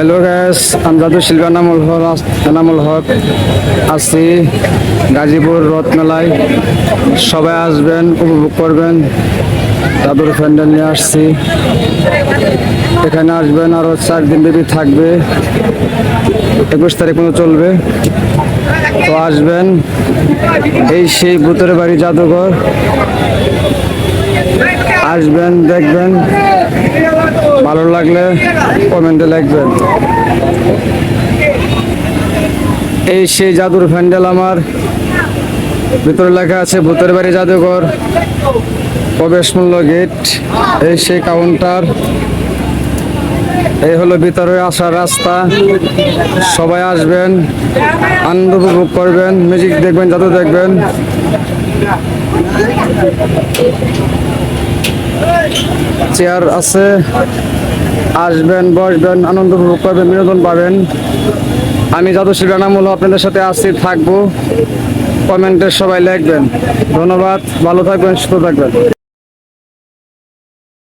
Hello gas আমজাদু শিল্পী এনামুল হক এনামুল হক আছি গাজীপুর রথমেলায়। সবাই আসবেন, উপভোগ করবেন। জাদুর প্যান্ডেল নিয়ে আসছি। এখানে আসবেন আরও চার দিন ব্যাপী থাকবে। একুশ তারিখ পর্যন্ত চলবে। তো আসবেন, এই সেই ভূতের বাড়ি জাদুঘর। আসবেন, দেখবেন। ভালো লাগলে কমেন্টে লিখবেন। এই সেই জাদুর প্যান্ডেল আমার। ভিতরে লেখা আছে, ভূতের বাড়ি জাদুঘর, প্রবেশ মূল্য গেট, এই সেই কাউন্টার এই হলো ভিতরে আসার রাস্তা। সবাই আসবেন, আনন্দ উপভোগ করবেন মিউজিক দেখবেন, জাদু দেখবেন। চেয়ার আছে। আসবেন, বসবেন, আনন্দ উপভোগ করবেন বিনোদন পাবেন। আমি যাদু শিরানামূল আপনাদের সাথে আসছি থাকব। কমেন্টে সবাই লিখবেন। ধন্যবাদ, ভালো থাকবেন, সুস্থ থাকবেন।